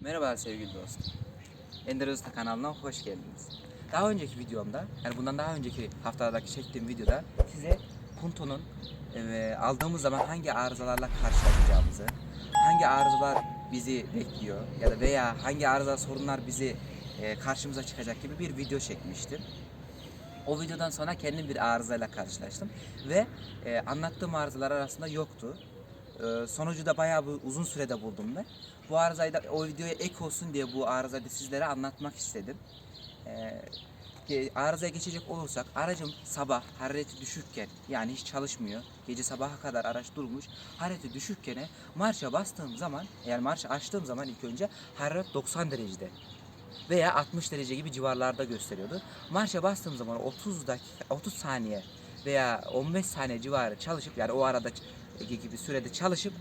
Merhaba sevgili dostum. Ender Usta kanalına hoş geldiniz. Daha önceki videomda, yani bundan daha önceki haftalardaki çektiğim videoda size Punto'nun e, aldığımız zaman hangi arızalarla karşılaşacağımızı, hangi arızalar bizi bekliyor ya da veya hangi arıza sorunlar bizi karşımıza çıkacak gibi bir video çekmiştim. O videodan sonra kendim bir arızayla karşılaştım ve e, anlattığım arızalar arasında yoktu. E, sonucu da bayağı bir uzun sürede buldum ben. Bu arızayı da o videoya ek olsun diye bu arızayı da sizlere anlatmak istedim. E, arızaya geçecek olursak aracım sabah harareti düşükken yani hiç çalışmıyor. Gece sabaha kadar araç durmuş. Harareti düşükken marşa bastığım zaman yani marşı açtığım zaman ilk önce hararet 90 derecede veya 60 derece gibi civarlarda gösteriyordu. Marşa bastığım zaman 30 dakika 30 saniye veya 15 saniye civarı çalışıp yani o arada ç- gibi sürede çalışıp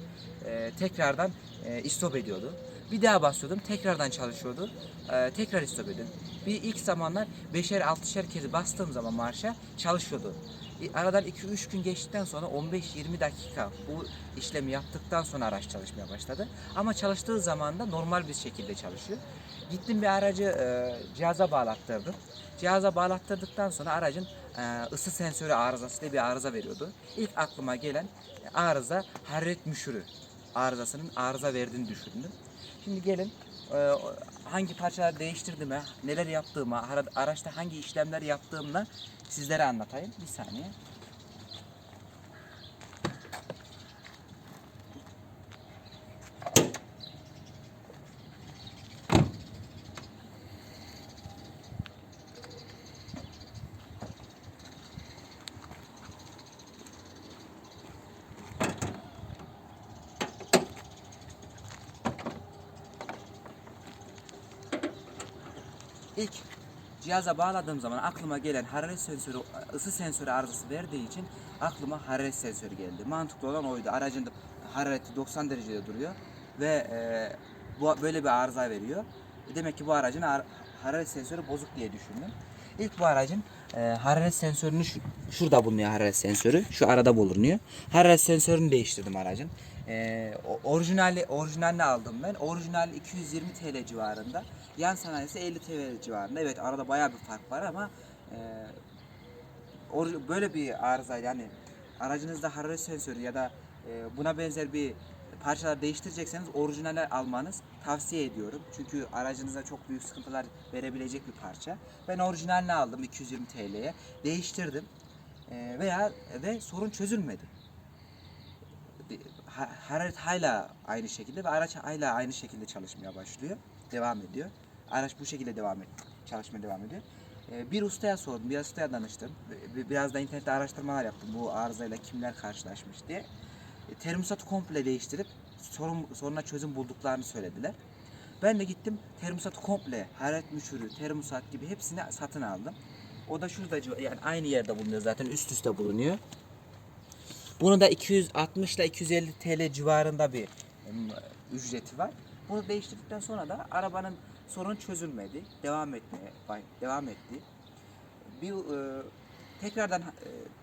e, tekrardan e, istop ediyordu. Bir daha basıyordum tekrardan çalışıyordu. E, tekrar istop ediyordum. Bir ilk zamanlar 5'er 6'şer kez bastığım zaman marşa çalışıyordu. E, Aradan 2-3 gün geçtikten sonra 15-20 dakika bu işlemi yaptıktan sonra araç çalışmaya başladı. Ama çalıştığı zaman da normal bir şekilde çalışıyor. Gittim bir aracı e, cihaza bağlattırdım. Cihaza bağlattırdıktan sonra aracın e, ısı sensörü arızası diye bir arıza veriyordu. İlk aklıma gelen arıza hararet müşürü arızasının arıza verdiğini düşündüm. Şimdi gelin e, hangi parçaları değiştirdiğime, neler yaptığıma, ara- araçta hangi işlemler yaptığımla sizlere anlatayım. Bir saniye. İlk cihaza bağladığım zaman aklıma gelen hararet sensörü, ısı sensörü arızası verdiği için aklıma hararet sensörü geldi. Mantıklı olan oydu. Aracın harareti 90 derecede duruyor ve e, bu böyle bir arıza veriyor. Demek ki bu aracın har- hararet sensörü bozuk diye düşündüm. İlk bu aracın e, hararet sensörünü şu, şurada bulunuyor hararet sensörü. Şu arada bulunuyor. Hararet sensörünü değiştirdim aracın. E, orijinali orijinalini aldım ben. Orijinal 220 TL civarında. Yan sanayisi 50 TL civarında. Evet arada bayağı bir fark var ama e, or- böyle bir arıza yani aracınızda hararet sensörü ya da e, buna benzer bir parçalar değiştirecekseniz orijinali almanız tavsiye ediyorum. Çünkü aracınıza çok büyük sıkıntılar verebilecek bir parça. Ben orijinalini aldım 220 TL'ye. Değiştirdim. E, veya ve sorun çözülmedi. Ha- Hararet hala aynı şekilde ve araç hala aynı şekilde çalışmaya başlıyor. Devam ediyor. Araç bu şekilde devam et, çalışmaya devam ediyor. Ee, Bir ustaya sordum, bir ustaya danıştım. Bi- Biraz da internette araştırmalar yaptım bu arızayla kimler karşılaşmış diye. E, Termosatı komple değiştirip sorun, soruna çözüm bulduklarını söylediler. Ben de gittim termosatı komple, hararet müşürü, termosat gibi hepsini satın aldım. O da şurada yani aynı yerde bulunuyor zaten üst üste bulunuyor. Bunu da 260 ile 250 TL civarında bir ücreti var. Bunu değiştirdikten sonra da arabanın sorun çözülmedi. Devam etmeye devam etti. Bir e, tekrardan e,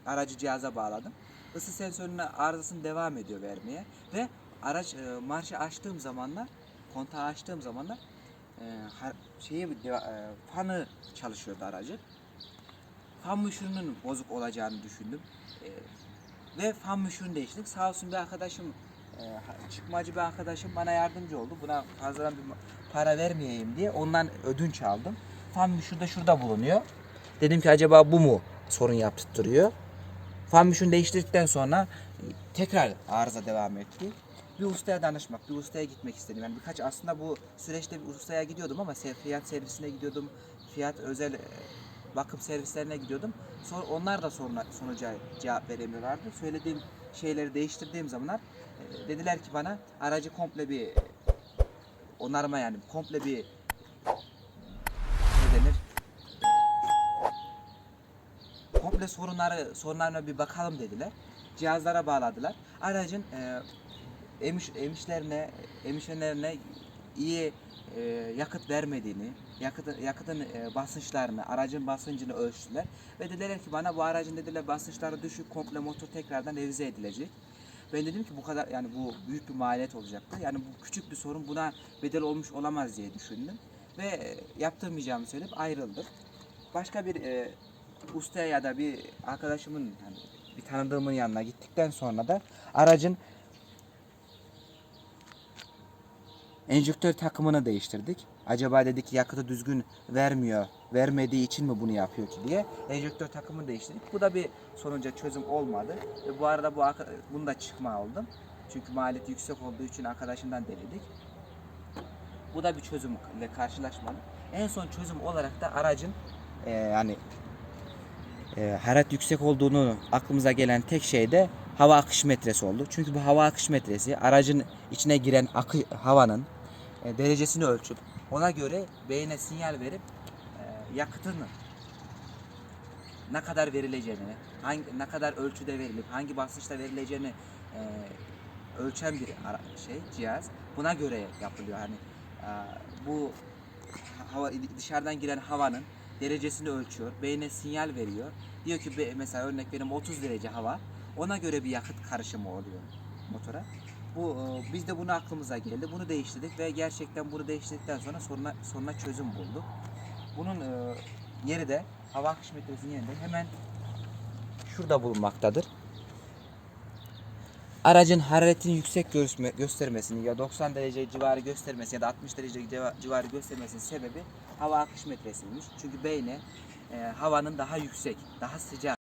aracı cihaza bağladım. Isı sensörüne arızasını devam ediyor vermeye ve araç e, marşı açtığım zamanlar kontağı açtığım zamanlar e, har- şeyi e, fanı çalışıyordu aracı. Fan müşürünün bozuk olacağını düşündüm. E, ve fan müşürünü değiştirdik. Sağ olsun bir arkadaşım, e, çıkmacı bir arkadaşım bana yardımcı oldu. Buna fazladan bir para vermeyeyim diye ondan ödünç aldım. Fan müşür de şurada bulunuyor. Dedim ki acaba bu mu sorun yaptırıyor? Fan müşürünü değiştirdikten sonra e, tekrar arıza devam etti. Bir ustaya danışmak, bir ustaya gitmek istedim. Yani birkaç aslında bu süreçte bir ustaya gidiyordum ama fiyat servisine gidiyordum. Fiyat özel e, bakım servislerine gidiyordum. Sonra onlar da soruna, sonuca cevap veremiyorlardı. Söylediğim şeyleri değiştirdiğim zamanlar e, dediler ki bana aracı komple bir onarma yani komple bir Komple sorunları sorunlarına bir bakalım dediler. Cihazlara bağladılar. Aracın e, emiş, emişlerine, emişlerine iyi e, yakıt vermediğini, yakıtın, yakıtın e, basınçlarını, aracın basıncını ölçtüler. Ve dediler ki bana bu aracın dediler basınçları düşük komple motor tekrardan revize edilecek. Ben dedim ki bu kadar yani bu büyük bir maliyet olacaktı. Yani bu küçük bir sorun buna bedel olmuş olamaz diye düşündüm. Ve e, yaptırmayacağımı söyleyip ayrıldım. Başka bir e, ustaya ya da bir arkadaşımın hani bir tanıdığımın yanına gittikten sonra da aracın enjektör takımını değiştirdik. Acaba dedik yakıtı düzgün vermiyor, vermediği için mi bunu yapıyor ki diye enjektör takımını değiştirdik. Bu da bir sonuca çözüm olmadı. Ve bu arada bu bunu da çıkma aldım. Çünkü maliyeti yüksek olduğu için arkadaşımdan denedik. Bu da bir çözümle karşılaşmadık. En son çözüm olarak da aracın e, yani e, hararet yüksek olduğunu aklımıza gelen tek şey de hava akış metresi oldu. Çünkü bu hava akış metresi aracın içine giren akı, havanın e, derecesini ölçüp ona göre beyne sinyal verip e, yakıtın ne kadar verileceğini, hangi ne kadar ölçüde verilip hangi basınçta verileceğini e, ölçen bir şey cihaz. Buna göre yapılıyor hani e, bu hava dışarıdan giren havanın derecesini ölçüyor. Beyne sinyal veriyor. Diyor ki mesela örnek benim 30 derece hava. Ona göre bir yakıt karışımı oluyor motora. Bu e, biz de bunu aklımıza geldi. Bunu değiştirdik ve gerçekten bunu değiştirdikten sonra soruna, soruna çözüm bulduk. Bunun e, yeri de hava akış metresinin yerinde hemen şurada bulunmaktadır. Aracın hararetini yüksek gösterme, göstermesini ya 90 derece civarı göstermesi ya da 60 derece civa- civarı göstermesinin sebebi hava akış metresiymiş. Çünkü beyne e, havanın daha yüksek, daha sıcak